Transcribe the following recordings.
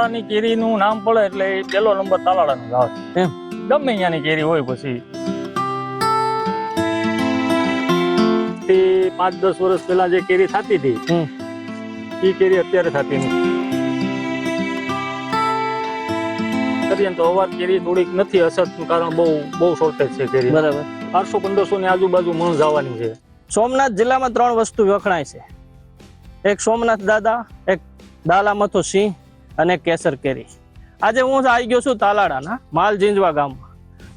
તાલાળાની કેરીનું નામ પડે એટલે પહેલો નંબર તાલાળાનો જ આવે. એમ? ગમે અહીંયાની કેરી હોય પછી. પાંચ દસ વર્ષ પહેલા જે કેરી થતી હતી એ કેરી અત્યારે થતી નથી. કરીએ ને તો અવાર કેરી થોડીક નથી અસરનું કારણ બહુ બહુ શોર્ટેજ છે કેરી બરાબર. આઠસો પંદરસો ની આજુબાજુ મણ જવાની છે. સોમનાથ જિલ્લામાં ત્રણ વસ્તુ વખણાય છે. એક સોમનાથ દાદા એક દાલામથો સિંહ અને કેસર કેરી. આજે હું આવી ગયો છું તાલાડાના માલ જીંજવા ગામમાં.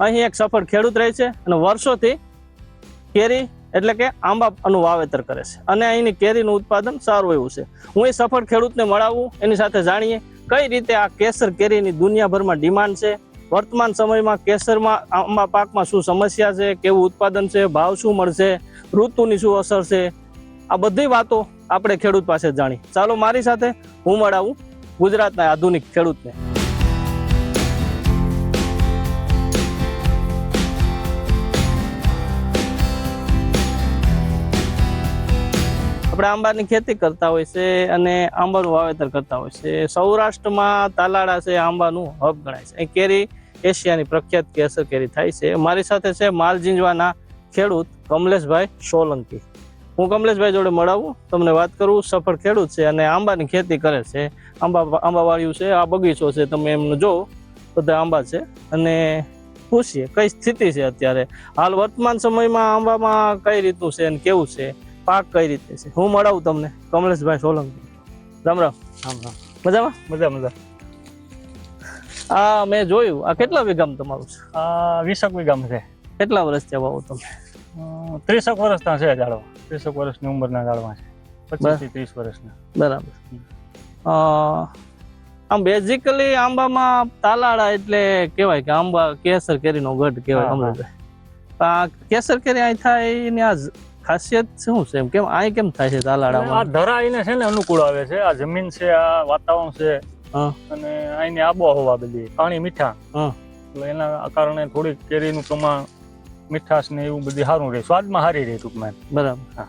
અહીં એક સફળ ખેડૂત રહે છે અને વર્ષોથી કેરી એટલે કે આંબાનું વાવેતર કરે છે. અને અહીંની કેરીનું ઉત્પાદન સારું એવું છે. હું એ સફળ ખેડૂતને મળાવું, એની સાથે જાણીએ કઈ રીતે આ કેસર કેરીની દુનિયાભરમાં ડિમાન્ડ છે, વર્તમાન સમયમાં કેસરમાં આંબા પાકમાં શું સમસ્યા છે, કેવું ઉત્પાદન છે, ભાવ શું મળશે, ઋતુની શું અસર છે, આ બધી વાતો આપણે ખેડૂત પાસે જાણી ચાલો મારી સાથે હું મળાવું ગુજરાતના આધુનિક ખેડૂતને. આપણે આંબાની ખેતી કરતા હોય છે અને આંબાનું વાવેતર કરતા હોય છે. સૌરાષ્ટ્રમાં તાલાળા છે, આંબાનું હબ ગણાય છે. કેરી એશિયાની પ્રખ્યાત કેસર કેરી થાય છે. મારી સાથે છે માલ જીંજવાના ખેડૂત કમલેશભાઈ સોલંકી. હું કમલેશભાઈ જોડે મળાવું તમને વાત કરું સફળ ખેડૂત છે અને આંબાની ખેતી કરે છે. આંબા આંબાવાળિયું છે આ બગીચો છે તમે એમને જો બધા આંબા છે. અને પૂછીએ કઈ સ્થિતિ છે અત્યારે? હાલ વર્તમાન સમયમાં આંબામાં કઈ રીતનું છે અને કેવું છે? પાક કઈ રીતે છે? હું મળાવું તમને કમલેશભાઈ સોલંકી. રામ રામ. રામ રામ. મજામાં? મજા મજા. આ મેં જોયું આ કેટલા વીઘામાં તમારું છે? વીસક વીઘામાં છે. કેટલા વર્ષ થયા વાવો તમે? ત્રીસક વર્ષના છે ઝાડવા ત્રીસક વર્ષની ઉંમરના ઝાડવા છે. પચીસથી ત્રીસ વર્ષના. બરાબર. અ, આમ બેઝિકલી આંબામાં તાલાળા એટલે કહેવાય કે આંબા કેસર કેરીનો ગઢ કહેવાય હા, હા. આ કેસર કેરી અહીં થાય એની આ ખાસિયત શું છે કેમ આ કેમ થાય છે આ તાલાળામાં ધરા આઈને છે ને અનુકૂળ આવે છે. આ જમીન છે આ વાતાવરણ છે. અને અહીંની આબોહવા બધી પાણી મીઠા. એટલે એના કારણે થોડીક કેરીનું પ્રમાણ મીઠાશ ને એવું બધું સારું રહે સ્વાદમાં સારી રહે ટૂંકમાં બરાબર. હા.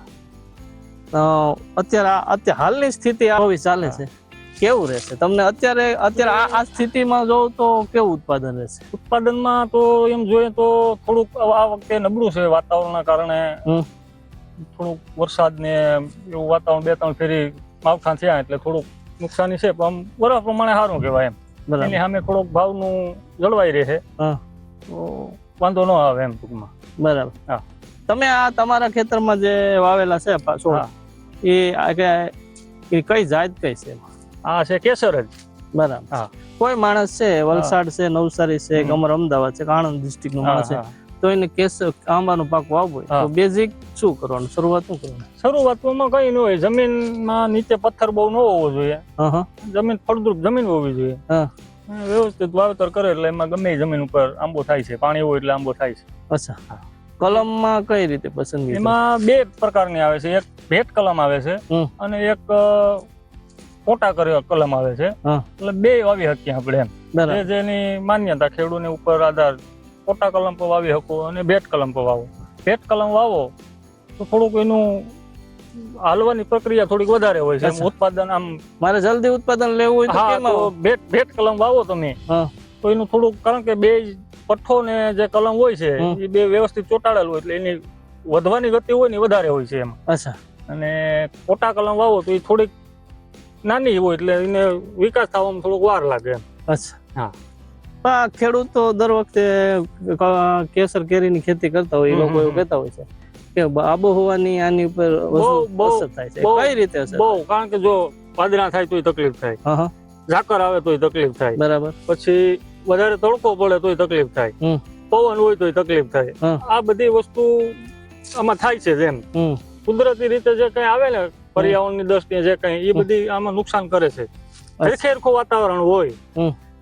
અ, અત્યારે અત્યારે હાલની સ્થિતિ આવી ચાલે છે. કેવું રહેશે? તમને અત્યારે અત્યારે આ સ્થિતિમાં જોઉં તો કેવું ઉત્પાદન રહેશે? ઉત્પાદનમાં તો એમ જોઈએ તો થોડુંક આ વખતે નબળું છે વાતાવરણના કારણે. થોડુંક વરસાદ ને એવું વાતાવરણ બે ત્રણ ફેરી માવઠા થયા એટલે થોડુંક નુકસાની છે પણ વરસ પ્રમાણે સારું કહેવાય એમ. બરાબર. એની સામે થોડોક ભાવનું જળવાઈ રહે. તો વાંધો ન આવે એમ ટૂંકમાં. બરાબર. હા. તમે આ તમારા ખેતરમાં જે વાવેલા છે છોડ એ કઈ જાત કઈ છે આ છે કેસર જ. બરાબર. હા. કોઈ માણસ છે વલસાડ છે નવસારી છે ગમર અમદાવાદ છે આણંદ ડિસ્ટ્રિક્ટનું માણસ છે તો એને કેસ આંબાનો પાક વાવવો હોય તો બેઝિક શું કરવાનું? શરૂઆત શું કરવાનું? શરૂઆતમાં કઈ ન હોય જમીનમાં નીચે પથ્થર બહુ ન હોવો જોઈએ. જમીન ફળદ્રુપ જમીન હોવી જોઈએ. વ્યવસ્થિત વાવેતર કરે એટલે એમાં ગમે જમીન ઉપર આંબો થાય છે પાણી હોય એટલે આંબો થાય છે. અચ્છા. કલમમાં કઈ રીતે પસંદગી એમાં બે પ્રકારની આવે છે એક ભેટ કલમ આવે છે અને એક કોટા કર્યો કલમ આવે છે. એટલે બે વાવી શકીએ આપણે એમ. જેની માન્યતા ખેડૂતને ઉપર આધાર કોટા કલમ પર વાવી શકો અને ભેટ કલમ પર વાવો ભેટ કલમ વાવો તો થોડુંક એનું હાલવાની પ્રક્રિયા થોડીક વધારે હોય છે. ઉત્પાદન આમ મારે જલ્દી ઉત્પાદન લેવું હોય તો તો ભેટ ભેટ કલમ વાવો તમે. તો એનું થોડુંક કારણ કે બે પઠ્ઠો ને જે કલમ હોય છે એ બે વ્યવસ્થિત ચોટાડેલું હોય એટલે એની વધવાની ગતિ હોય ને વધારે હોય છે એમ. અચ્છા. અને કોટા કલમ વાવો તો એ થોડીક નાની હોય એટલે એને વિકાસ થવામાં થોડોક વાર લાગે એમ. અચ્છા. હા. ખેડૂતો દર વખતે કેસર કેરીની ખેતી કરતા હોય એ લોકો એવું કહેતા હોય છે. કે આબોહવાની આની ઉપર અસર થાય છે. કઈ રીતે અસર બહુ કારણ કે જો પાદરા થાય તોય તકલીફ થાય. ઝાકર આવે તોય તકલીફ થાય. બરાબર. પછી વધારે તડકો પડે તોય તકલીફ થાય. પવન હોય તોય તકલીફ થાય. આ બધી વસ્તુ આમાં થાય છે જેમ. કુદરતી રીતે જે કઈ આવે ને પર્યાવરણની દ્રષ્ટિએ જે કઈ એ બધી આમાં નુકસાન કરે છે. હરખેરખું વાતાવરણ હોય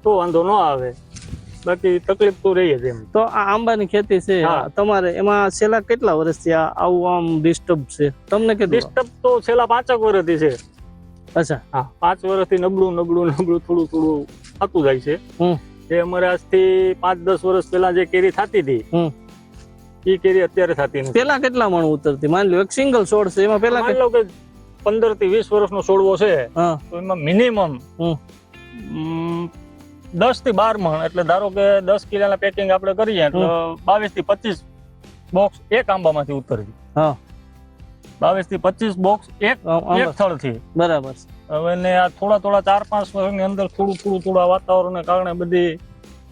તો વાંધો ન આવે. બાકી તકલીફ તો રહી જ એમ. તો આ આંબાની ખેતી છે હા. તમારે એમાં છેલ્લા કેટલા વર્ષથી આવું આમ ડિસ્ટર્બ છે? તમને કે ડિસ્ટર્બ તો છેલ્લા પાંચક વર્ષથી છે. અચ્છા. હા પાંચ વર્ષથી નબળું નબળું નબળું થોડું થોડું થતું જાય છે. જે અમારે આજથી પાંચ દસ વર્ષ પહેલા જે કેરી થતી હતી. એ કેરી અત્યારે થતી નથી. પેલા કેટલા મણ ઉતરતી? માની લો એક સિંગલ છોડ છે એમાં પેલા માની લો કે પંદરથી વીસ વર્ષનો છોડવો છે તો એમાં મિનિમમ. દસથી બાર મણ એટલે ધારો કે દસ કિલોના પેકિંગ આપણે કરીએ તો બાવીસથી પચીસ બોક્સ એક આંબામાંથી ઉતરવી હા. બાવીસથી પચીસ બોક્સ એક એક થળથી. બરાબર. હવે ને આ થોડા થોડા ચાર પાંચ વર્ષની અંદર થોડું થોડું થોડા વાતાવરણને કારણે બધી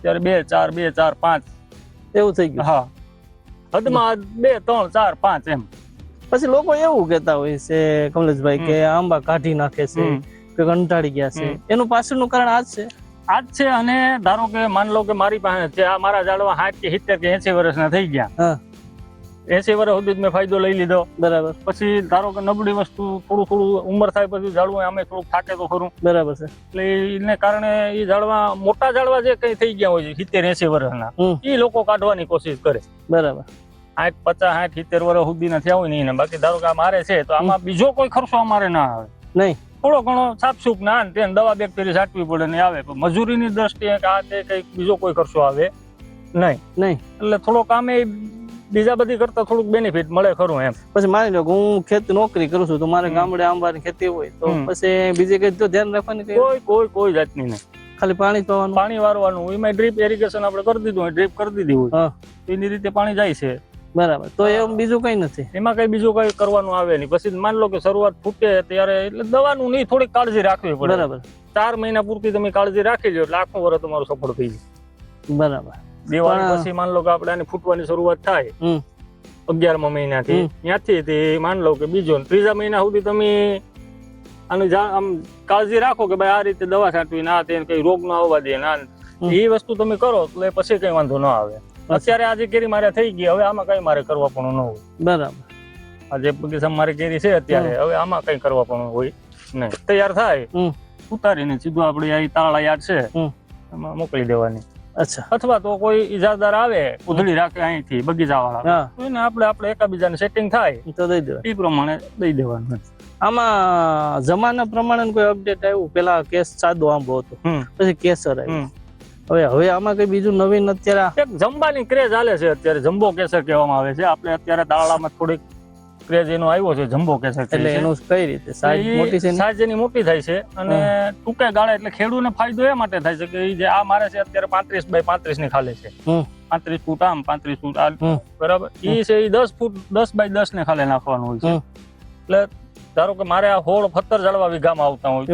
ત્યારે બે ચાર બે ચાર પાંચ. એવું થઈ ગયું. હા. હદમાં બે ત્રણ ચાર પાંચ એમ. પછી લોકો એવું કહેતા હોય છે કમલેશભાઈ કે આંબા કાઢી નાખે છે કે કંટાળી ગયા છે. એનું પાછળનું કારણ આ જ છે? આજ છે અને ધારો કે માન લો કે મારી પાસે છે આ મારા ઝાડવા સાઠ કે સિત્તેર કે એસી વર્ષના થઈ ગયા. એસી વર્ષ સુધી મેં ફાયદો લઈ લીધો. બરાબર. પછી ધારો કે નબળી વસ્તુ થોડું થોડું ઉંમર થાય પછી ઝાડવું અમે થોડુંક થાકે તો ખરું. બરાબર છે. એટલે એને કારણે એ ઝાડવા મોટા ઝાડવા જે કઈ થઈ ગયા હોય છે સિત્તેર એસી વર્ષના એ લોકો કાઢવાની કોશિશ કરે. બરાબર. આઠ પચાસ આઠ સિત્તેર વર્ષ સુધીના થયા હોય ને બાકી ધારો કે આ મારે છે તો આમાં બીજો કોઈ ખર્ચો અમારે ના આવે. નહીં. થોડો ઘણો છાપછૂપ ના ને તેને દવા બેક્ટેરિયા છાંટવી પડે ને આવે. પણ મજૂરીની દ્રષ્ટિએ કે આ તે કંઈક બીજો કોઈ ખર્ચો આવે? નહીં નહીં. એટલે થોડો કામે બીજા બધી કરતા થોડુંક બેનિફિટ મળે ખરું એમ. પછી માની લો કે હું ખેત નોકરી કરું છું તો મારે ગામડે આંબાની ખેતી હોય તો પછી બીજી કઈ તો ધ્યાન રાખવાની કઈ? કોઈ કોઈ જાતની નહીં. ખાલી પાણી પાવાનું? પાણી વારવાનું. એમાં ડ્રીપ ઇરિગેશન આપણે કરી દીધું હોય ડ્રીપ કરી દીધી હોય. એની રીતે પાણી જાય છે. બરાબર. તો એમ બીજું કઈ નથી. એમાં કઈ બીજું કઈ કરવાનું આવે નહીં. પછી માન લો કે શરૂઆત ફૂટે ત્યારે એટલે દવાનું નહીં થોડીક કાળજી રાખવી પડે. બરાબર. ચાર મહિના પૂરતી તમે કાળજી રાખી લો એટલે આખું વર્ષ તમારું સફળ થઈ જાય. બરાબર. દિવાળી પછી માન લો કે આપણે આની ફૂટવાની શરૂઆત થાય. અગિયારમા મહિનાથી. ત્યાંથી તે માન લો કે બીજો ને ત્રીજા મહિના સુધી તમે આનું આમ કાળજી રાખો કે ભાઈ આ રીતે દવા છાંટવી ના તે કઈ રોગ ન આવવા દે ના એ વસ્તુ તમે કરો એટલે પછી કઈ વાંધો ન આવે. અત્યારે આજે કેરી મારે થઈ ગઈ હવે આમાં કઈ મારે કરવા પણ ન હોય. બરાબર. આજે બગીચામાં મારી કેરી છે અત્યારે હવે આમાં કઈ કરવા પણ હોય નહીં તૈયાર થાય. ઉતારીને સીધું આપણે આ તાળા યાદ છે એમાં મોકલી દેવાની. અચ્છા. અથવા તો કોઈ ઈજાદાર આવે ઉધડી રાખે અહીંથી બગીચા વાળા એને આપણે આપણે એકાબીજાને સેટિંગ થાય. તો દઈ દેવા એ પ્રમાણે દઈ દેવાનું આમાં જમાના પ્રમાણે કોઈ અપડેટ આવ્યું? પેલા કેસ સાદો આંબો હતો. પછી કેસર આવ્યું. હવે હવે આમાં કઈ બીજું નવીન અત્યારે એક જંબાની ક્રેઝ હાલે છે અત્યારે જમ્બો કેસર કહેવામાં આવે છે. આપણે અત્યારે દાળામાં થોડીક ક્રેઝ એનો આવ્યો છે જંબો કેસર એટલે. એનું કઈ રીતે? સાઈઝ મોટી છે સાઈઝ એની મોટી થાય છે અને ટૂંકે ગાળે એટલે ખેડૂને ફાયદો એ માટે થાય છે કે જે આ મારે છે અત્યારે પાંત્રીસ બાય પાંત્રીસની ખાલે છે. પાંત્રીસ ફૂટ આમ પાંત્રીસ ફૂટ આ બરાબર? એ છે એ દસ ફૂટ દસ બાય દસ ને ખાલે નાખવાનું હોય છે. એટલે ધારો કે મારે આ હોળ પથ્થર જાળવા વીઘામાં આવતા હોય.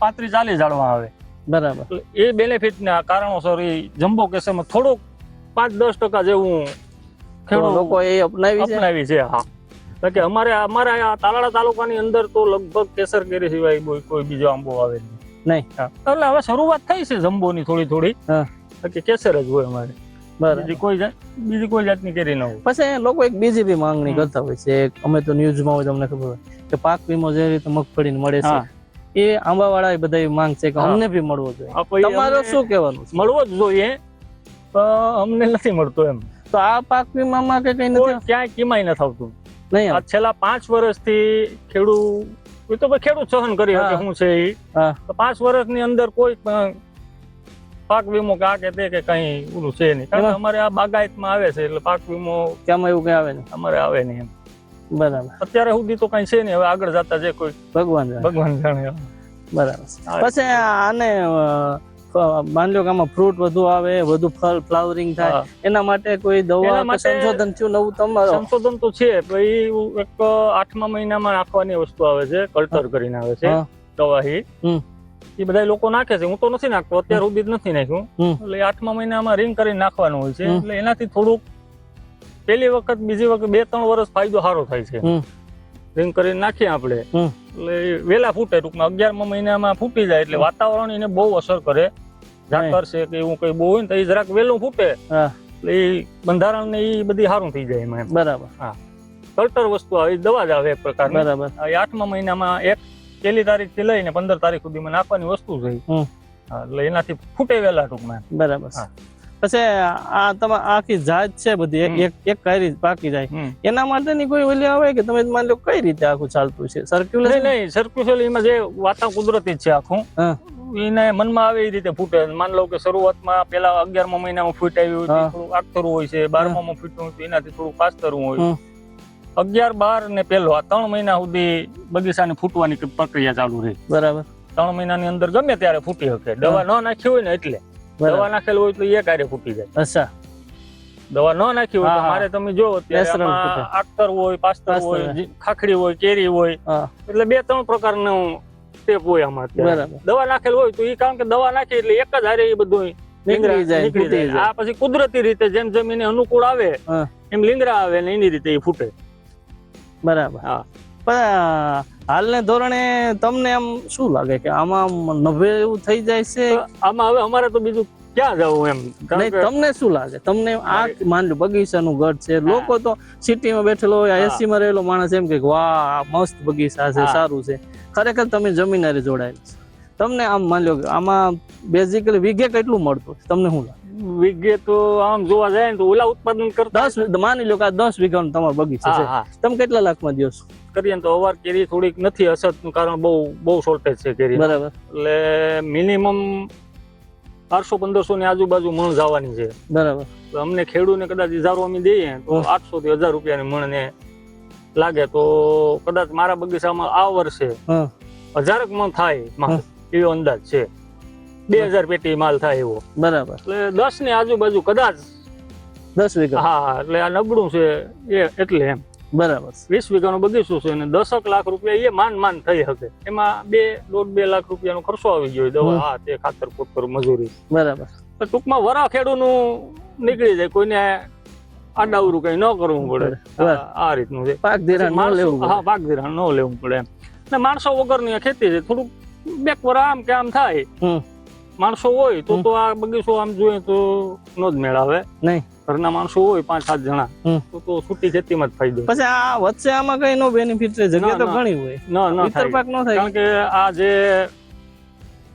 પાંત્રીસ ચાલીસ જાળવા આવે. બરાબર. એ બેનિફિટ ના કારણોસર એ જમ્બો કેસરમાં થોડુંક પાંચ દસ ટકા જેવું ખેડૂત લોકો એ અપનાવી છે? અપનાવી છે હા. કે અમારે અમારા આ તાલાળા તાલુકાની અંદર તો લગભગ કેસર કેરી સિવાય કોઈ બીજો આંબો આવે નહીં. એટલે હવે શરૂઆત થઈ છે જમ્બોની થોડી થોડી. કે કેસર જ હોય અમારે. બરાબર. બીજી કોઈ જાત બીજી કોઈ જાતની કેરી ન હોય. પછી લોકો એક બીજી બી માંગણી કરતા હોય છે. અમે તો ન્યૂઝમાં હોય તમને ખબર હોય કે પાક વીમો જે રીતે મગફળીને મળે છે. એ આંબાવાળા બધા માંગ છે કે અમને બી મળવો જોઈએ. તમારું શું કહેવાનું મળવો જ જોઈએ. અમને નથી મળતો એમ. તો આ પાક વીમામાં કે કઈ નથી? ક્યાંય કિમાય નથી આવતું. નહીં આ છેલ્લા પાંચ વર્ષથી ખેડૂત એ તો ખેડૂત સહન કરી શકે હા. શું છે એ. પાંચ વર્ષની અંદર કોઈ પણ પાક વીમો કે આ કે તે કે કઈ ઓલું છે નહીં. અમારે આ બાગાયતમાં આવે છે એટલે પાક વીમો ત્યાંમાં એવું કઈ આવે ને અમારે આવે નહીં એમ. બરાબર. અત્યારે સુધી તો કઈ છે નહીં હવે આગળ જતા જે કોઈ ભગવાન ભગવાન જાણે બરાબર. પછી આને માની લો કે આમાં ફ્રૂટ વધુ આવે વધુ ફળ ફ્લાવરિંગ થાય એના માટે કોઈ દવા સંશોધન થયું નવું તમારો? સંશોધન તો છે ભાઈ એક આઠમા મહિનામાં નાખવાની વસ્તુ આવે છે કલ્ટર કરીને આવે છે. દવાહી એ. બધા લોકો નાખે છે હું તો નથી નાખતો અત્યારે સુધી જ નથી નાખ્યું. એટલે આઠમા મહિનામાં રિંગ કરીને નાખવાનું હોય છે એટલે એનાથી થોડુંક પહેલી વખત બીજી વખત બે ત્રણ વર્ષ ફાયદો સારો થાય છે. રિંગ કરીને નાખીએ આપણે. એટલે વેલા ફૂટે ટૂંકમાં. અગિયારમા મહિનામાં ફૂટી જાય એટલે વાતાવરણ એને બહુ અસર કરે. ઝાકર છે કે એવું કઈ બહુ હોય ને તો એ જરાક વેલું ફૂટે. એટલે એ બંધારણ ને એ બધી સારું થઈ જાય એમાં બરાબર. હા. કલ્ટર વસ્તુ આવે એ દવા જ આવે એક પ્રકાર બરાબર. આઠમા મહિનામાં એક પહેલી તારીખથી લઈને પંદર તારીખ સુધીમાં નાખવાની વસ્તુ છે. એટલે એનાથી ફૂટે વેલા ટૂંકમાં. બરાબર. હા. પછી આ તમા આખી જાત છે બધી એક-. એક કાયરી પાકી જાય. એના એના માટેની કોઈ ઓલી આવે કે તમે માની લો કઈ રીતે આખું ચાલતું છે? સર્ક્યુલર નહીં સર્ક્યુલર એમાં જે વાતાવરણ કુદરતી છે આખું. એને મનમાં આવે એ રીતે ફૂટે. માન લો કે શરૂઆતમાં પેલા અગિયારમા મહિનામાં ફૂટ આવ્યું હોય થોડું આગતરું હોય છે બારમામાં ફૂટવું હોય એનાથી થોડું પાસ્તરું હોય. અગિયાર બાર ને પેલો આ ત્રણ મહિના સુધી બગીચાની ફૂટવાની પ્રક્રિયા ચાલુ રહી. બરાબર. ત્રણ મહિનાની અંદર ગમે ત્યારે ફૂટી શકે. દવા ન નાખી હોય ને એટલે. દવા નાખેલ હોય તો એક આરે ફૂટી જાય. અચ્છા. દવા ન નાખી હોય. મારે તમે જો અત્યારે બેસરણ આમાં ફૂટે. આખતર હોય પાસ્તર હોય. ખાખડી હોય કેરી હોય. એટલે બે ત્રણ પ્રકારનું સ્ટેપ હોય આમાં દવા નાખેલ હોય તો એ કારણ કે દવા નાખી એટલે એક જ હારે એ બધું નીકળી જાય આ પછી કુદરતી રીતે જેમ જમીને અનુકૂળ આવે એમ લીંગરા આવે ને એની રીતે એ ફૂટે. બરાબર. હા. પણ હાલને ધોરણે તમને આમ શું લાગે કે આમાં નભે એવું થઈ જાય છે? આમાં હવે અમારે તો બીજું ક્યાં જવું એમ? નહીં તમને શું લાગે? તમને આ માન લો બગીચાનું ગઢ છે. લોકો તો સિટીમાં બેઠેલો હોય. એસી માં રહેલો માણસ એમ કે વાહ મસ્ત બગીચા છે સારું છે. ખરેખર તમે જમીનારી જોડાયેલ છે. તમને આમ માન લો કે આમાં બેઝિકલી વિઘે કેટલું મળતું તમને શું લાગે? વીઘે તો આમ જોવા જાય ને તો ઓલા ઉત્પાદન કરતા દસ માની લો કે દસ વીઘાનો તમારો બગીચો છે. તમે કેટલા લાખમાં દો છો? કરીએ તો અવાર કેરી થોડીક નથી અસર કારણ બહુ બહુ શોર્ટેજ છે કેરી બરાબર. એટલે મિનિમમ બારસો પંદરસો ની આજુબાજુ મણ જવાની છે. બરાબર. અમને ખેડૂને કદાચ ઇજારો અમે દઈએ તો. આઠસો થી હજાર રૂપિયાની મણને લાગે તો કદાચ મારા બગીચામાં આ વર્ષે હજારક મણ થાય એવો અંદાજ છે. બે હજાર પેટી માલ થાય એવો. બરાબર. એટલે દસની આજુબાજુ કદાચ દસ વીઘા. હા એટલે આ નબળું છે એ એટલે એમ. બરાબર. વીસ વીઘાનો બગીચો છે અને દસક લાખ રૂપિયા એ માન માન થઈ શકે. એમાં બે દોઢ બે લાખ રૂપિયાનો ખર્ચો આવી ગયો દવા હા તે ખાતર પોતર મજૂરી. બરાબર. ટૂંકમાં વરા ખેડૂનું નીકળી જાય. કોઈને આડાવરું કઈ ન કરવું પડે. આ- રીતનું છે. પાક ધિરાણ ન લેવું હા પાક ધિરાણ ન લેવું પડે એમ. ને માણસો વગરની ખેતી છે. થોડુંક બેક વર આમ કે આમ થાય. માણસો હોય તો તો આ બગીચો આમ જોઈએ તો નો જ મેળ આવે નહીં. ઘરના માણસો હોય પાંચ સાત જણા તો તો છૂટી ખેતીમાં જ ફાયદો પછી આ વચ્ચે આમાં કઈ નો બેનિફિટ છે? જગ્યા તો ઘણી હોય. ન ના પાક નો થાય. કારણ કે આ જે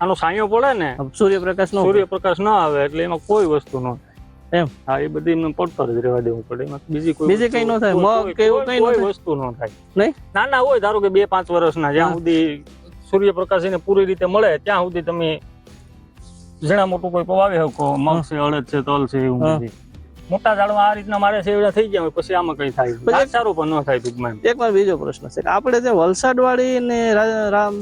આનો સાયો પડે ને સૂર્યપ્રકાશ નો સૂર્યપ્રકાશ ના આવે એટલે એમાં કોઈ વસ્તુ ન એમ? હા એ બધી એમને પડતર જ રહેવા દેવું પડે. એમાં બીજી કોઈ બીજી કઈ ન થાય? મગ કે એવું કઈ ન કોઈ વસ્તુ ન થાય. નહીં? નાના હોય ધારો કે બે પાંચ વર્ષના જ્યાં સુધી સૂર્યપ્રકાશ એને પૂરી રીતે મળે ત્યાં સુધી તમે ઝીણા મોટું કોઈ પવાવે હકો મગ છે અડદ છે તલ છે એવું. મોટા ઝાડમાં આ રીતના મારે સેવડા થઈ ગયા હોય પછી આમાં કઈ થાય સારું પણ ન થાય ટૂંકમાં એક વાર બીજો પ્રશ્ન છે કે આપણે જે વલસાડ વાળી ને રામ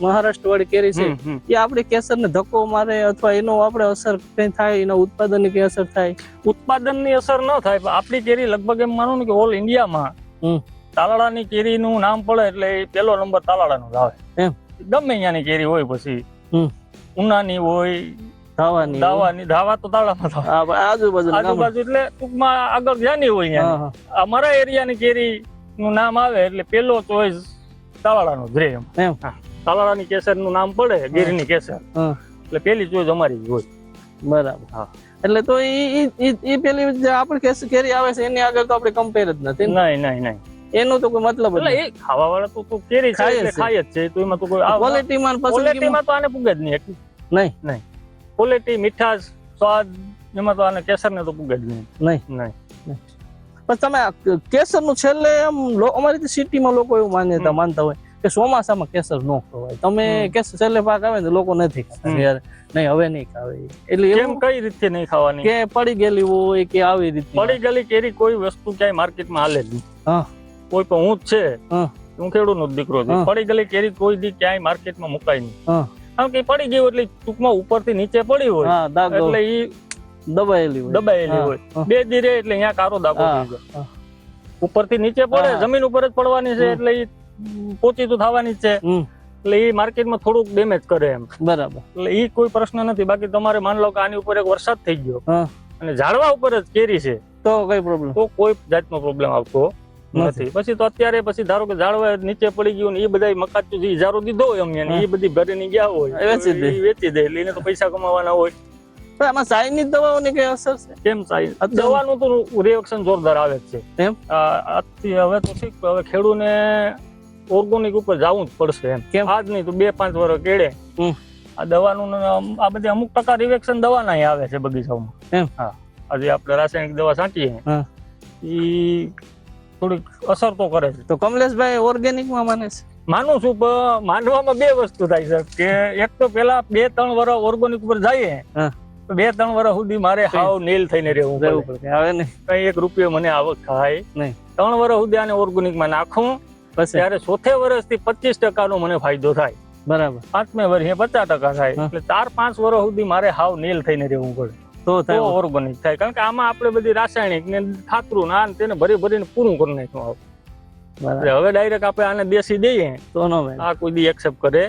મહારાષ્ટ્ર વાળી કેરી છે. એ આપણી કેસર ને ધક્કો મારે અથવા એનો આપણે અસર કઈ થાય એના ઉત્પાદનની કઈ અસર થાય ઉત્પાદનની અસર ન થાય પણ આપણી કેરી લગભગ એમ માનો ને કે ઓલ ઇન્ડિયામાં. તાલાળાની કેરીનું નામ પડે એટલે એ પેલો નંબર તાલાળાનો જ આવે એમ? ગમે અહીંયાની કેરી હોય પછી. ઉનાની હોય ધાવાની ધાવાની ધાવા તો તાળામાં થાય આજુબાજુ આજુબાજુ એટલે ટૂંકમાં આગળ જ્યાંની હોય અહીંયા અમારા એરિયાની કેરી નું નામ આવે એટલે પેલો ચોઈસ તાવાળાનો જ રે એમ. તાળાની કેસરનું નામ પડે ગીરની કેસર. એટલે પેલી ચોઈસ અમારી જ હોય. બરાબર. હા. એટલે તો ઈ પેલી જે આપણે કેસ કેરી આવે છે એની આગળ તો આપણે કમ્પેર જ નથી. નહીં નહીં નહીં. એનો તો કોઈ મતલબ એટલે એ ખાવા વાળા તો તું કેરી છે એટલે ખાય જ છે તો એમાં તો કોઈ ક્વોલિટી માં ક્વોલિટી માં તો આને પૂગે જ નહીં એટલું. નહીં. નહીં. ક્વોલિટી મીઠાશ સ્વાદ એમાં તો આને કેસર ને તો પૂગે જ નહીં. નહીં. નહીં. પણ તમે કેસરનું છેલ્લે એમ અમારી સિટીમાં લોકો એવું માન્યતા માનતા હોય કે ચોમાસામાં કેસર ન ખવાય. તમે કેસર છેલ્લે પાક આવે ને લોકો નથી ખાતા. યાર નહીં હવે નહીં ખાવે. એટલે એમ કઈ રીતે નહીં ખાવાની? કે પડી ગયેલી હોય કે આવી રીતે. પડી ગયેલી કેરી કોઈ વસ્તુ ક્યાંય માર્કેટમાં હાલે જ નહીં. હા. કોઈ પણ હું જ છે હા. ખેડૂત નો દીકરો છું. પડી ગયેલી કેરી કોઈ દી ક્યાંય માર્કેટમાં મુકાય નહીં. કારણ કે પડી ગયું એટલે ટૂંકમાં ઉપરથી નીચે પડી હોય. એટલે ઈ દબાયેલી હોય. દબાયેલી હોય. બે દી રહે એટલે અહીંયા કારો દાબો ઉપરથી નીચે પડે જમીન ઉપર જ પડવાની છે એટલે ઈ પોચી તો થવાની જ છે. એટલે એ માર્કેટમાં થોડુંક ડેમેજ કરે એમ. બરાબર. એટલે એ કોઈ પ્રશ્ન નથી. બાકી તમારે માન લો કે આની ઉપર એક વરસાદ થઈ ગયો. અને ઝાડવા ઉપર જ કેરી છે. તો કઈ પ્રોબ્લેમ તો કોઈ જાતનો પ્રોબ્લેમ આવતો નથી. પછી તો અત્યારે પછી ધારો કે ઝાડવા નીચે પડી ગયું ને એ બધા મકાચું જે ઇજારો દીધો હોય અમને એ બધી ભરીને ગયા હોય વેચી દે. વેચી દે. એટલે એને તો પૈસા કમાવાના હોય. પણ આમાં ચાઇનીઝ દવાઓની કઈ અસર છે? કેમ સાહેબ દવાનું તો રિએક્શન જોરદાર આવે છે. એમ? આજથી હવે તો ઠીક હવે ખેડૂને ઓર્ગોનિક ઉપર જવું જ પડશે એમ. કેમ? આજ નહીં તો બે પાંચ વર્ષ કેળે. આ દવાનું ને આ બધી અમુક ટકા રિએક્શન દવાના આવે છે બગીચામાં એમ? હા. આજે આપણે રાસાયણિક દવા છાંટીએ. હા. થોડીક અસર તો કરે છે. તો કમલેશભાઈ ઓર્ગેનિકમાં માને છે? માનું છું પણ માનવામાં બે વસ્તુ થાય છે. કે એક તો પેલા બે ત્રણ વર્ષ ઓર્ગોનિક ઉપર જઈએ બે ત્રણ વર્ષ સુધી મારે હાવ નેલ થઈને રહેવું રહેવું પડે. હવે નહીં. કઈ એક રૂપિયો મને આવક થાય. નહીં. ત્રણ વર્ષ સુધી આને ઓર્ગોનિકમાં નાખું બસ ત્યારે ચોથે વર્ષથી પચીસ ટકાનો મને ફાયદો થાય. બરાબર. પાંચમે વર્ષે પચાસ ટકા થાય. એટલે ચાર પાંચ વર્ષ સુધી મારે હાવ નીલ થઈને રહેવું પડે. તો થાય. ઓર્ગેનિક થાય. કારણ કે આમાં આપણે બધી રાસાયણિક ને ખાતરું ના તેને ભરી ભરીને પૂરું કરી નાખ્યું આવું. હવે ડાયરેક્ટ આપણે આને બેસી દઈએ. તો નો આ કોઈ દી એક્સેપ્ટ કરે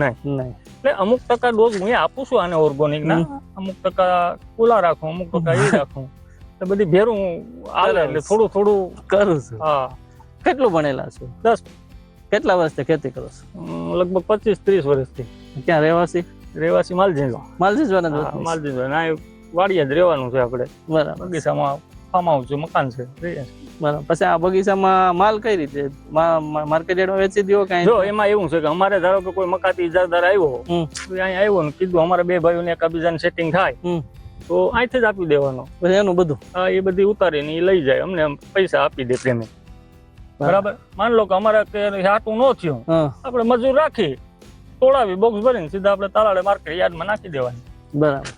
નહીં. નહીં. એટલે અમુક ટકા ડોઝ હું આપું છું આને ઓર્ગોનિક ના. અમુક ટકા ખુલ્લા રાખું અમુક ટકા એ રાખું. એટલે બધી ભેરું આવે એટલે થોડું થોડું કરું છું. હા. કેટલું ભણેલા છો? દસ. કેટલા વર્ષથી ખેતી કરો છો? લગભગ પચીસ ત્રીસ વર્ષથી. ક્યાં રહેવાસી? રહેવાસી માલજીનો. માલજીજવાના જ હા, ના વાડિયા જ રહેવાનું છે આપણે. બરાબર. બગીચામાં ફાર્મ હાઉસ છે મકાન છે રહીએ બરાબર. પછી આ બગીચામાં માલ કઈ રીતે? માર્કેટ યાર્ડમાં વેચી દો કઈ જો એમાં એવું છે કે અમારે ધારો કે કોઈ મકાતી ઇજારદાર આવ્યો અહીંયા આવ્યો ને કીધું અમારા બે ભાઈઓને એકબીજાને સેટિંગ થાય. તો અહીંથી જ આપી દેવાનો. એનું બધું? આ એ બધી ઉતારીને એ લઈ જાય અમને પૈસા આપી દે પેમેન્ટ બરાબર? માન લો કે અમારે હાટું ન થયું આપણે મજૂર રાખી તોડાવી બોક્સ ભરીને સીધા આપણે તાલાડે માર્કેટ યાર્ડમાં નાખી દેવાની. બરાબર.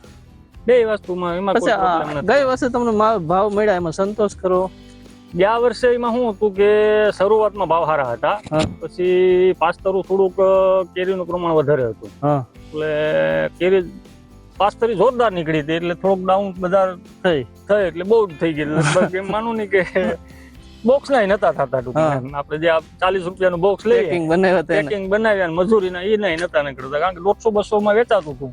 બે વસ્તુમાં એમાં કોઈ પ્રોબ્લેમ નથી. ગઈ વર્ષે તમને ભાવ મળ્યા એમાં સંતોષ કરો. ગયા વર્ષે એમાં શું હતું કે શરૂઆતમાં ભાવ સારા હતા. પછી પાસ્તરું થોડુંક કેરીનું પ્રમાણ વધારે હતું. એટલે કેરી પાસ્તરી જોરદાર નીકળી હતી એટલે થોડુંક ડાઉન બધા થઈ. થઈ એટલે બહુ જ થઈ ગઈ માનું નહીં કે બોક્સ ના નતા થતા. ટૂંકમાં. આપણે જે ચાલીસ રૂપિયાનું બોક્સ લઈ પેકિંગ બનાવ્યા પેકિંગ બનાવ્યા ને મજૂરીના એ નહીં નતા નીકળતા. કારણ કે દોઢસો બસો માં વેચાતું હતું.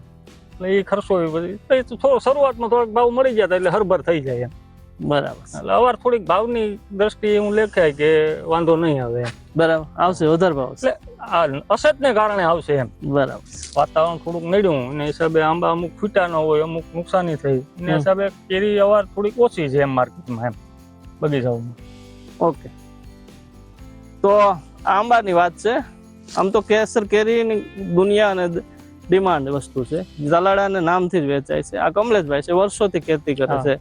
એટલે એ ખર્ચો એ બધી. થોડો શરૂઆતમાં થોડાક ભાવ મળી ગયા એટલે હરભર થઈ જાય એમ. બરાબર. એટલે અવાર થોડીક ભાવની દ્રષ્ટિએ હું લેખાય કે વાંધો નહીં આવે. બરાબર. આવશે વધારે ભાવ. એટલે આ અસતને કારણે આવશે એમ. બરાબર. વાતાવરણ થોડુંક નડ્યું અને હિસાબે આંબા અમુક ફૂટા ન હોય અમુક નુકસાની થઈ. એને હિસાબે કેરી અવાર થોડીક ઓછી છે એમ માર્કેટમાં એમ બગીચાઓમાં. ઓકે. તો આંબાની વાત છે. આમ તો કેસર કેરીની દુનિયા અને ડિમાન્ડ વસ્તુ છે. ઝાલાડાને નામથી જ વેચાય છે. આ કમલેશભાઈ છે વર્ષોથી ખેતી કરે છે.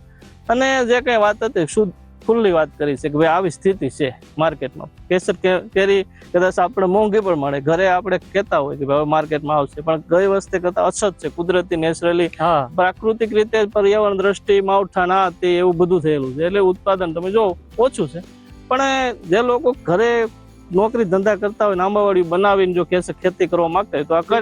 અને જે કઈ વાત હતી શુદ્ધ ખુલ્લી વાત કરી છે કે ભાઈ આવી સ્થિતિ છે માર્કેટમાં. કેસર કેરી કદાચ આપણે મોંઘી પણ મળે. ઘરે આપણે કહેતા હોય કે ભાઈ હવે માર્કેટમાં આવશે. પણ ગઈ વસ્તે કરતા અછત છે કુદરતી નેચરલી પ્રાકૃતિક રીતે પર્યાવરણ દ્રષ્ટિ માવઠા ના તે એવું બધું થયેલું છે. એટલે ઉત્પાદન તમે જો ઓછું છે. પણ જે લોકો ઘરે નોકરી ધંધા કરતા હોય આંબાવાડી બનાવીને જો કેસે ખેતી કરવા માંગતા હોય તો આ કરી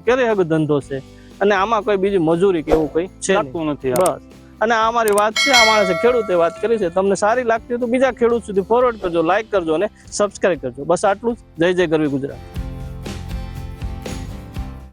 કરી. ધંધો છે. અને આમાં કોઈ બીજી મજૂરી કે એવું કઈ છે નથી બસ. અને આ અમારી વાત છે આ માણસે ખેડૂતે વાત કરી છે. તમને સારી લાગતી હોય તો બીજા ખેડૂત સુધી ફોરવર્ડ કરજો લાઈક કરજો અને સબસ્ક્રાઇબ કરજો. બસ આટલું જ. જય જય ગરવી ગુજરાત.